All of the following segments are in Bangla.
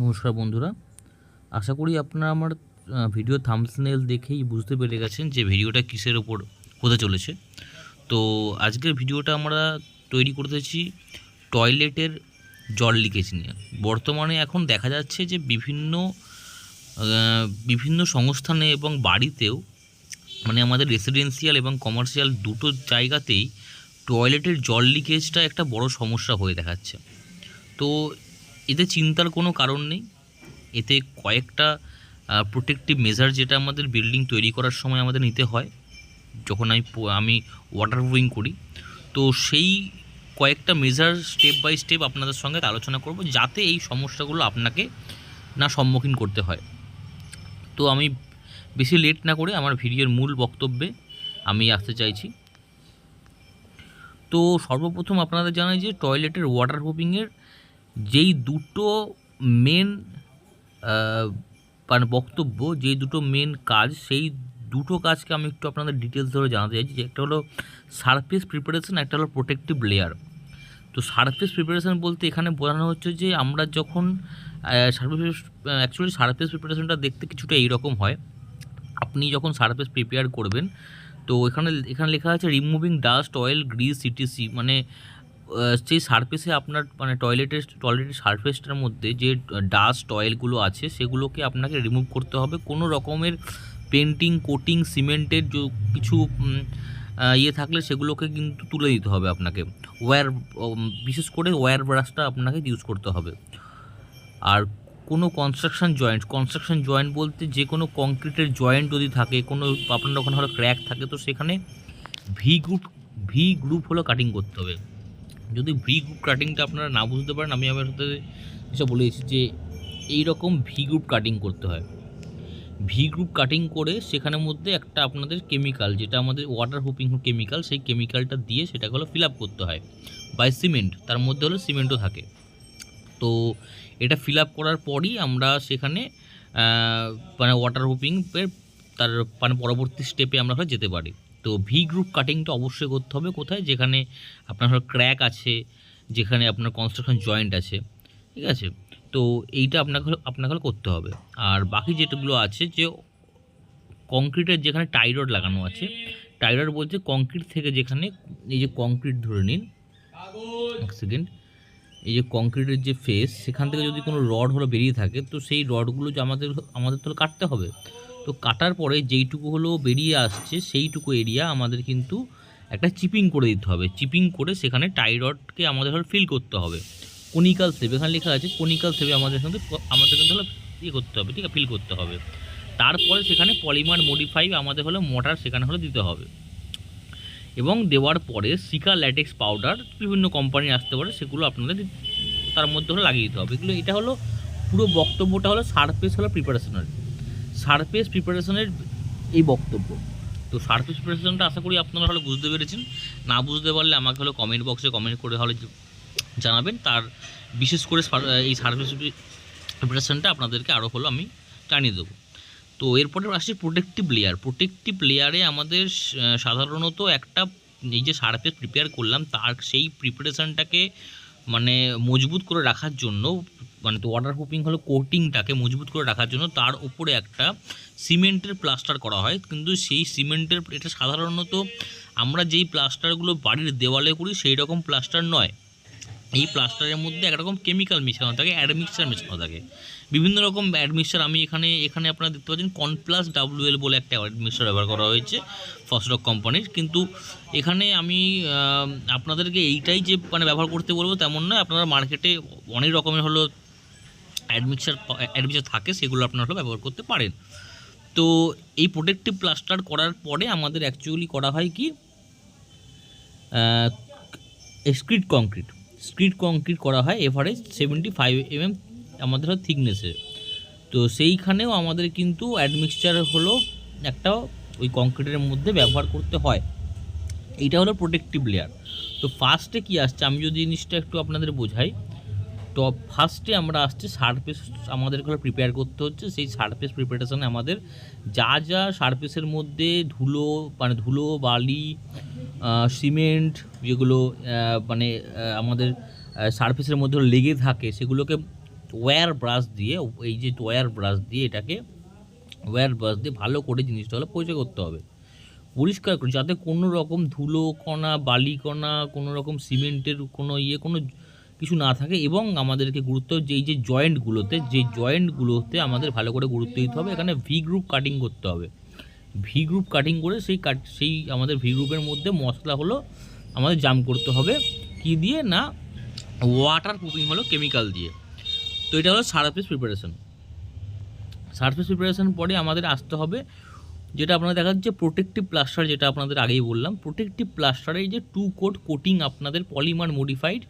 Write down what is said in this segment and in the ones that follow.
নমস্কার বন্ধুরা। আশা করি আপনারা আমার ভিডিও থামসনেল দেখেই বুঝতে পেরে গেছেন যে ভিডিওটা কিসের ওপর হতে চলেছে। তো আজকের ভিডিওটা আমরা তৈরি করতেছি টয়লেটের জল লিকেজ নিয়ে। বর্তমানে এখন দেখা যাচ্ছে যে বিভিন্ন বিভিন্ন সংস্থানে এবং বাড়িতেও মানে আমাদের রেসিডেন্সিয়াল এবং কমার্শিয়াল দুটো জায়গাতেই টয়লেটের জল লিকেজটা একটা বড় সমস্যা হয়ে দেখাচ্ছে। তো এতে চিন্তার কোনো কারণ নেই। এতে কয়েকটা প্রোটেক্টিভ মেজার যেটা আমাদের বিল্ডিং তৈরি করার সময় আমাদের নিতে হয়। যখন আমি আমি ওয়াটার প্রুফিং করি, তো সেই কয়েকটা মেজার স্টেপ বাই স্টেপ আপনাদের সঙ্গে আলোচনা করব, যাতে এই সমস্যাগুলো আপনাকে না সম্মুখীন করতে হয়। তো আমি বেশি লেট না করে আমার ভিডিওর মূল বক্তব্যে আমি আসতে চাইছি। তো সর্বপ্রথম আপনাদের জানাই যে টয়লেটের ওয়াটার প্রুফিংয়ের যেই দুটো মেন মানে বক্তব্য, যেই দুটো মেন কাজ, সেই দুটো কাজকে আমি একটু আপনাদের ডিটেলস ধরে জানাতে চাইছি যে একটা হলো সারফেস প্রিপারেশন একটা হলো প্রোটেক্টিভ লেয়ার তো সারফেস প্রিপারেশন বলতে এখানে বোঝানো হচ্ছে যে আমরা যখন সারফেস অ্যাকচুয়ালি সারফেস প্রিপারেশানটা দেখতে কিছুটা এইরকম হয়। আপনি যখন সারফেস প্রিপেয়ার করবেন, তো এখানে এখানে লেখা আছে removing dust oil grease CTC মানে সেই সারফেসে আপনার মানে টয়লেটের টয়লেটের সারফেসটার মধ্যে যে ডাস্ট অয়েলগুলো আছে, সেগুলোকে আপনাকে রিমুভ করতে হবে। কোনো রকমের পেন্টিং কোটিং সিমেন্টের যে কিছু ইয়ে থাকলে সেগুলোকে কিন্তু তুলে দিতে হবে আপনাকে। ওয়্যার বিশেষ করে ওয়্যার ব্রাশটা আপনাকে ইউজ করতে হবে। আর কোনো কনস্ট্রাকশন জয়েন্ট কনস্ট্রাকশন জয়েন্ট বলতে যে কোনো কংক্রিটের জয়েন্ট যদি থাকে, কোনো আপনার ওখানে হলো ক্র্যাক থাকে, তো সেখানে ভি গ্রুপ ভি গ্রুপ হলো কাটিং করতে হবে। যদি ভি গ্রুপ কাটিংটা আপনারা না বুঝতে পারেন, আমি আমার সাথে এসব বলে দিচ্ছি যে এই রকম ভি গ্রুপ কাটিং করতে হয়। ভি গ্রুপ কাটিং করে সেখানের মধ্যে একটা আপনাদের কেমিক্যাল যেটা আমাদের ওয়াটার হুপিং কেমিক্যাল সেই কেমিক্যালটা দিয়ে সেটাকে হলো ফিল আপ করতে হয় বাই সিমেন্ট তার মধ্যে হলো সিমেন্টও থাকে। তো এটা ফিল আপ করার পরই আমরা সেখানে মানে ওয়াটার হুপিংয়ের তার মানে পরবর্তী স্টেপে আমরা যেতে পারি। তো ভি গ্রুপ কাটিংটা অবশ্যই করতে হবে। কোথায়? যেখানে আপনার ক্র্যাক আছে, যেখানে আপনার কনস্ট্রাকশন জয়েন্ট আছে। ঠিক আছে? তো এইটা আপনাকে আপনাকে করতে হবে। আর বাকি যেগুলো আছে, যে কংক্রিটের যেখানে টাইরড লাগানো আছে টাইরড বলছে কংক্রিট থেকে যেখানে, এই যে কংক্রিট ধরে নিন। এক সেকেন্ড এই যে কংক্রিটের যে ফেস সেখান থেকে যদি কোনো রড হলো বেরিয়ে থাকে, তো সেই রডগুলো যে আমাদের আমাদের তো কাটতে হবে। তো কাটার পরে যেইটুকু হলো বেরিয়ে আসছে, সেইটুকু এরিয়া আমাদের কিন্তু একটা চিপিং করে দিতে হবে। চিপিং করে সেখানে টাইরডকে আমাদের হলো ফিল করতে হবে। কনিকাল সেভ এখানে লেখা আছে কনিকাল সেভে আমাদের কিন্তু আমাদের কিন্তু হলো ইয়ে করতে হবে, ঠিক আছে ফিল করতে হবে। তারপরে সেখানে পলিমার মডিফাই আমাদের হলো মোটর সেখানে হলো দিতে হবে। এবং দেওয়ার পরে সিকা ল্যাটেক্স পাউডার বিভিন্ন কোম্পানি আসতে পারে, সেগুলো আপনাদের তার মধ্যে হলো লাগিয়ে দিতে হবে। এগুলো, এটা হলো পুরো বক্তব্যটা হলো সারফেস হলো প্রিপারেশনের সারফেস প্রিপারেশনের এই বক্তব্য। তো সারফেস প্রিপারেশনটা আশা করি আপনারা হলো বুঝতে পেরেছেন। না বুঝতে পারলে আমাকে হলো কমেন্ট বক্সে কমেন্ট করে হলে জানাবেন। তার বিশেষ করে এই সার্ভিস প্রিপারেশনটা আপনাদেরকে আরও হলো আমি জানিয়ে দেবো। তো এরপরে আসছে প্রোটেক্টিভ লেয়ার প্রোটেক্টিভ লেয়ারে আমাদের সাধারণত একটা এই যে সারফেস প্রিপেয়ার করলাম, তার সেই প্রিপারেশনটাকে মানে মজবুত করে রাখার জন্য মানে ওয়াটার প্রুফিং হলো কোটিংটাকে মজবুত করে রাখার জন্য তার উপরে একটা সিমেন্টের প্লাস্টার করা হয়। কিন্তু সেই সিমেন্টের, এটা সাধারণত আমরা যেই প্লাস্টারগুলো বাড়ির দেওয়ালে করি সেই রকম প্লাস্টার নয়। এই প্লাস্টারের মধ্যে একরকম কেমিক্যাল মেশানো থাকে অ্যাডমিক্সার মেশানো থাকে। বিভিন্ন রকম অ্যাডমিক্সার আমি এখানে এখানে আপনারা দেখতে পাচ্ছেন কনপ্লাস ডাব্লিউএল বলে একটা অ্যাডমিক্সার ব্যবহার করা হয়েছে ফসরক কোম্পানির কিন্তু এখানে আমি আপনাদেরকে এইটাই যে মানে ব্যবহার করতে বলব তেমন নয়, আপনারা মার্কেটে অনেক রকমের হলো অ্যাডমিক্সার অ্যাডমিক্সার থাকে, সেগুলো আপনারা হলো ব্যবহার করতে পারেন। তো এই প্রোটেক্টিভ প্লাস্টার করার পরে আমাদের অ্যাকচুয়ালি করা হয় কি স্ক্রিট কংক্রিট স্ক্রিট কংক্রিট করা হয় এভারেজ সেভেন্টি ফাইভ এমএম আমাদের হয় থিকনেসের তো সেইখানেও আমাদের কিন্তু অ্যাডমিক্সচার হলো একটা ওই কংক্রিটের মধ্যে ব্যবহার করতে হয়। এইটা হলো প্রোটেক্টিভ লেয়ার তো ফার্স্টে কি আসছে? আমি যদি জিনিসটা একটু আপনাদের বোঝাই। তো ফার্স্টে আমরা আসছে সারফেস আমাদের হলো প্রিপেয়ার করতে হচ্ছে। সেই সারফেস প্রিপারেশনে আমাদের যা যা সারফেসের মধ্যে ধুলো মানে ধুলো, বালি সিমেন্ট যেগুলো মানে আমাদের সারফেসের মধ্যে লেগে থাকে, সেগুলোকে ওয়্যার ব্রাশ দিয়ে, এই যে ওয়্যার ব্রাশ দিয়ে এটাকে ওয়্যার ব্রাশ দিয়ে ভালো করে জিনিসটা হলো পরিষ্কার করতে হবে। পরিষ্কার করে, যাতে কোনো রকম ধুলো কণা, বালি কণা, কোনো রকম সিমেন্টের কোনো ইয়ে কোনো কিছু না থাকে এবং আমাদেরকে গুরুত্ব যে এই যে জয়েন্টগুলোতে যে জয়েন্টগুলোতে আমাদের ভালো করে গুরুত্ব দিতে হবে, এখানে ভি গ্রুপ কাটিং করতে হবে। ভি গ্রুপ কাটিং করে সেই কাট সেই আমাদের ভি গ্রুপের মধ্যে মশলা হলো আমাদের জাম করতে হবে। কি দিয়ে? না ওয়াটার প্রুফিং হলো কেমিক্যাল দিয়ে। তো এটা হলো সারফেস প্রিপারেশন সারফেস প্রিপারেশন পরে আমাদের আসতে হবে যেটা আপনাদের দেখা যাচ্ছে প্রোটেক্টিভ প্লাস্টার যেটা আপনাদের আগেই বললাম। প্রোটেক্টিভ প্লাস্টারে যে টু কোট কোটিং আপনাদের পলিমার মডিফাইড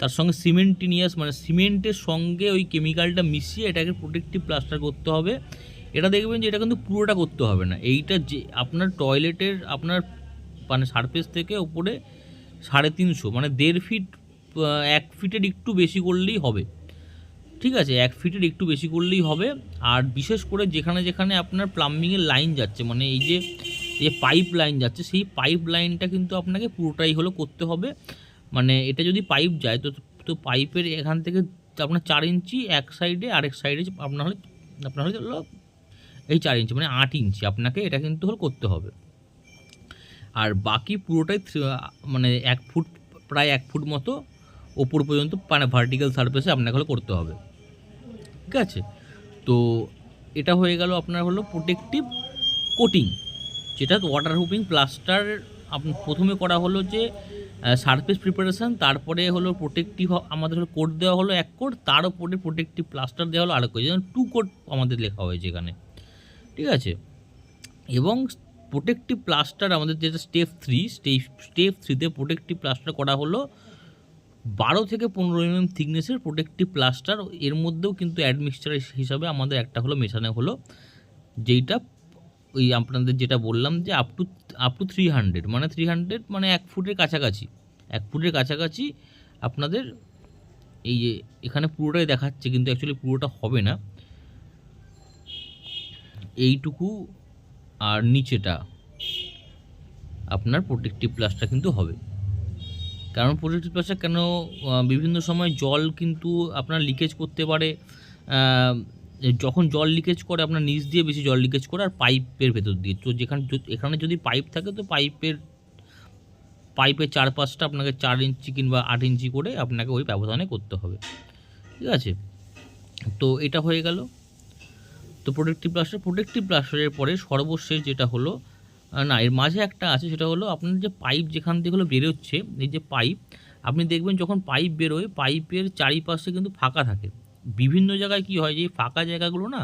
তার সঙ্গে সিমেন্টিনিয়াস মানে সিমেন্টের সঙ্গে ওই কেমিক্যালটা মিশিয়ে এটাকে প্রোটেক্টিভ প্লাস্টার করতে হবে। এটা দেখবেন যে এটা কিন্তু পুরোটা করতে হবে না। এইটা যে আপনার টয়লেটের আপনার মানে সারফেস থেকে ওপরে সাড়ে তিনশো মানে দেড় ফিট এক ফিটের একটু বেশি করলেই হবে। ঠিক আছে? এক ফিটের একটু বেশি করলেই হবে। আর বিশেষ করে যেখানে যেখানে আপনার প্লাম্বিংয়ের লাইন যাচ্ছে মানে এই যে যে পাইপ লাইন যাচ্ছে, সেই পাইপ লাইনটা কিন্তু আপনাকে পুরোটাই হলো করতে হবে। মানে এটা যদি পাইপ যায়, তো তো পাইপের এখান থেকে আপনার চার ইঞ্চি এক সাইডে আরেক সাইডে আপনার হলে আপনার হলে এই চার ইঞ্চি মানে আট ইঞ্চি আপনাকে এটা কিন্তু হলো করতে হবে। আর বাকি পুরোটাই মানে এক ফুট, প্রায় এক ফুট মতো ওপর পর্যন্ত মানে ভার্টিক্যাল সারফেসে আপনাকে হলো করতে হবে। ঠিক আছে? তো এটা হয়ে গেল আপনার হলো প্রোটেক্টিভ কোটিং যেটা ওয়াটার হুপিং প্লাস্টার প্রথমে করা হলো যে সারফেস প্রিপারেশন তারপরে হলো প্রোটেক্টিভ আমাদের হলো কোট দেওয়া হলো এক কোট তার উপরে প্রোটেক্টিভ প্লাস্টার দেওয়া হলো আরেক কোট যেমন টু কোট আমাদের লেখা হয়েছে এখানে। ঠিক আছে? এবং প্রোটেক্টিভ প্লাস্টার আমাদের যেটা স্টেপ থ্রি স্টেপ স্টেপ থ্রিতে প্রোটেক্টিভ প্লাস্টার করা হলো, বারো থেকে পনেরো এমএম থিকনেসের প্রোটেক্টিভ প্লাস্টার এর মধ্যেও কিন্তু অ্যাডমিক্সচার হিসাবে আমাদের একটা হলো মেশানো হলো, যেইটা ওই আপনাদের যেটা বললাম যে up to up to three hundred মানে থ্রি হান্ড্রেড মানে এক ফুটের কাছাকাছি, এক ফুটের কাছাকাছি আপনাদের এই যে এখানে পুরোটাই দেখাচ্ছে, কিন্তু অ্যাকচুয়ালি পুরোটা হবে না। এইটুকু আর নিচেটা আপনার প্রোটেক্টিভ প্লাসটা কিন্তু হবে। কারণ প্রোটেক্টিভ প্লাসটা কেন বিভিন্ন সময় জল কিন্তু আপনার লিকেজ করতে পারে যখন জল লিকেজ করে আপনার নিচ দিয়ে বেশি জল লিকেজ করে আর পাইপের ভেতর দিয়ে। তো যেখানে এখানে যদি পাইপ থাকে তো পাইপের পাইপের চারপাশটা আপনাকে চার ইঞ্চি কিংবা আট ইঞ্চি করে আপনাকে ওই ব্যবধানে করতে হবে। ঠিক আছে? তো এটা হয়ে গেল। তো প্রোটেক্টিভ প্লাস্টার প্রোটেক্টিভ প্লাস্টারের পরে সর্বশেষ যেটা হলো না, এর মাঝে একটা আছে, সেটা হলো আপনার যে পাইপ যেখান থেকে হলো বেরোচ্ছে, এই যে পাইপ, আপনি দেখবেন যখন পাইপ বেরোয়, পাইপের চারিপাশে কিন্তু ফাঁকা থাকে। বিভিন্ন জায়গায় কি হয় যে ফাঁকা জায়গাগুলো না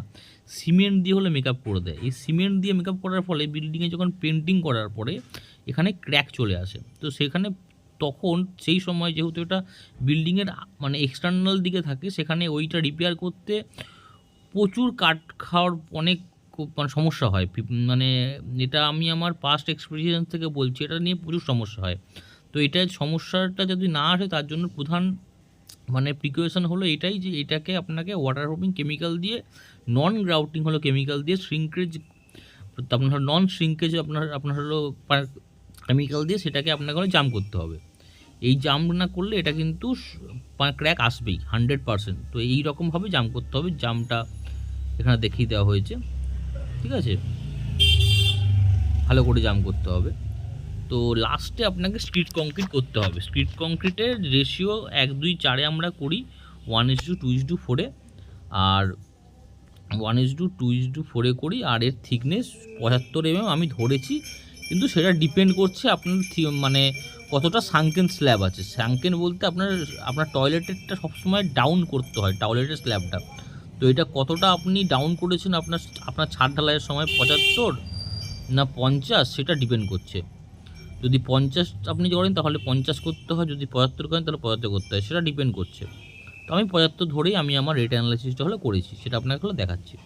সিমেন্ট দিয়ে হলে মেকআপ করে দেয়। এই সিমেন্ট দিয়ে মেকআপ করার ফলে বিল্ডিংয়ে যখন পেন্টিং করার পরে এখানে ক্র্যাক চলে আসে। তো সেখানে তখন সেই সময় যেহেতু এটা বিল্ডিংয়ের মানে এক্সটার্নাল দিকে থাকে, সেখানে ওইটা রিপেয়ার করতে প্রচুর কাঠ খাওয়ার অনেক মানে সমস্যা হয়। মানে এটা আমি আমার পাস্ট এক্সপিরিয়েন্স থেকে বলছি, এটা নিয়ে প্রচুর সমস্যা হয়। তো এটা সমস্যাটা যদি না আসে, তার জন্য প্রধান মানে প্রিকশন হলো এটাই যে এটাকে আপনাকে ওয়াটার প্রুফিং কেমিক্যাল দিয়ে নন গ্রাউটিং হলো কেমিক্যাল দিয়ে শ্রিঙ্কেজ আপনার নন শ্রিঙ্কেজ আপনার আপনার হলো কেমিক্যাল দিয়ে সেটাকে আপনাকে হলো জাম করতে হবে। এই জাম না করলে এটা কিন্তু ক্র্যাক আসবেই হান্ড্রেড পারসেন্ট তো এই রকমভাবে জাম করতে হবে জামটা এখানে দেখিয়ে দেওয়া হয়েছে। ঠিক আছে? ভালো করে জাম করতে হবে। তো লাস্টে আপনাকে স্ট্রিট কংক্রিট করতে হবে। স্ট্রিট কংক্রিটের রেশিও এক, দুই, চারে আমরা করি। One is to two two is ফোরে আর one is to two two is ফোরে করি। আর এর থিকনেস পঁচাত্তর এমএম আমি ধরেছি। কিন্তু সেটা ডিপেন্ড করছে আপনার মানে কতটা সাংকেন স্ল্যাব আছে। সাংকেন বলতে আপনার আপনার টয়লেটেরটা সবসময় ডাউন করতে হয় টয়লেটের স্ল্যাবটা তো এটা কতটা আপনি ডাউন করেছেন আপনার আপনার ছাদ ঢালাইয়ের সময় পঁচাত্তর না পঞ্চাশ, সেটা ডিপেন্ড করছে। যদি পঞ্চাশ আপনি করেন, তাহলে পঞ্চাশ করতে হয়। যদি পঁচাত্তর করেন, তাহলে পঁচাত্তর করতে হয়। সেটা ডিপেন্ড করছে। তো আমি পঁচাত্তর ধরেই আমি আমার রেট অ্যানালাইসিসটা হলো করেছি। সেটা আপনাকে হলো দেখাচ্ছি।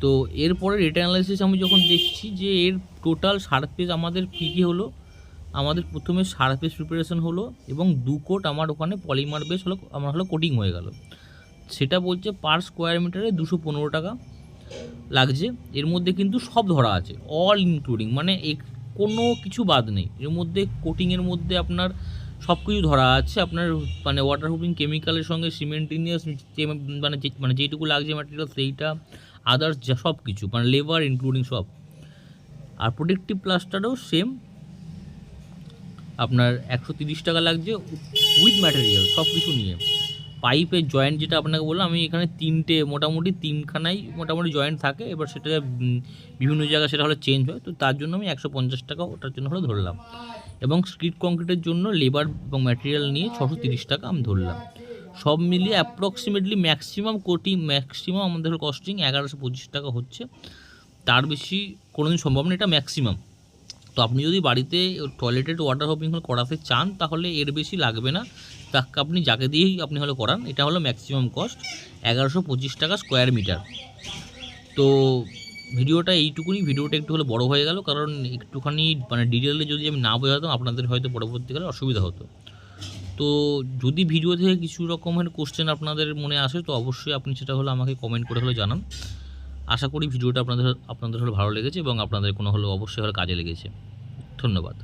তো এরপরে রেট অ্যানালাইসিস আমি যখন দেখছি যে এর টোটাল সারফেস আমাদের কী কী হলো? আমাদের প্রথমে সারফেস প্রিপারেশন হলো এবং দু কোট আমার ওখানে পলিমার বেস হলো, আমার হলো কোটিং হয়ে গেল। সেটা বলছে পার স্কোয়ার মিটারে দুশো পনেরো টাকা লাগছে। এর মধ্যে কিন্তু সব ধরা আছে অল ইনক্লুডিং মানে এক- কোনো কিছু বাদ নেই। এর মধ্যে কোটিংয়ের মধ্যে আপনার সব কিছু ধরা আছে। আপনার মানে ওয়াটার প্রুফিং কেমিক্যালের সঙ্গে সিমেন্টিনিয়াস মানে যে মানে যেইটুকু লাগছে ম্যাটেরিয়াল সেইটা আদার্স যা সব কিছু মানে লেবার ইনক্লুডিং সব। আর প্রোটেক্টিভ প্লাস্টারও সেম আপনার একশো তিরিশ টাকা লাগছে উইথ ম্যাটেরিয়াল সব কিছু নিয়ে। পাইপের জয়েন্ট যেটা আপনাকে বললাম, আমি এখানে তিনটে, মোটামুটি তিনখানাই মোটামুটি জয়েন্ট থাকে। এবার সেটা বিভিন্ন জায়গায় সেটা হলে চেঞ্জ হয়। তো তার জন্য আমি একশো পঞ্চাশ টাকা ওটার জন্য হলে ধরলাম। এবং স্ট্রিট কংক্রিটের জন্য লেবার এবং ম্যাটেরিয়াল নিয়ে ছশো তিরিশ টাকা আমি ধরলাম। সব মিলিয়ে অ্যাপ্রক্সিমেটলি ম্যাক্সিমাম কোটি ম্যাক্সিমাম আমাদের কস্টিং এগারোশো পঁচিশ টাকা হচ্ছে। তার বেশি কোনোদিন সম্ভব না, এটা ম্যাক্সিমাম তো আপনি যদি বাড়িতে টয়লেটেড ওয়াটার হোপিং করাতে চান, তাহলে এর বেশি লাগবে না। তাকে আপনি যাকে দিয়েই আপনি হলে করান, এটা হলো ম্যাক্সিমাম কস্ট এগারোশো পঁচিশ টাকা স্কোয়ার মিটার তো ভিডিওটা এইটুকুনি, ভিডিওটা একটু হলে বড় হয়ে গেল, কারণ একটুখানি মানে ডিটেলে যদি আমি না বোঝাতাম, আপনাদের হয়তো পরবর্তীকালে অসুবিধা হতো। তো যদি ভিডিও থেকে কিছু রকমের কোশ্চেন আপনাদের মনে আসে, তো অবশ্যই আপনি সেটা হলো আমাকে কমেন্ট করে হলে জানান। আশা করি ভিডিওটা আপনাদের আপনাদের হলে ভালো লেগেছে এবং আপনাদের কোনো হলো অবশ্যই হলে কাজে লেগেছে। ধন্যবাদ।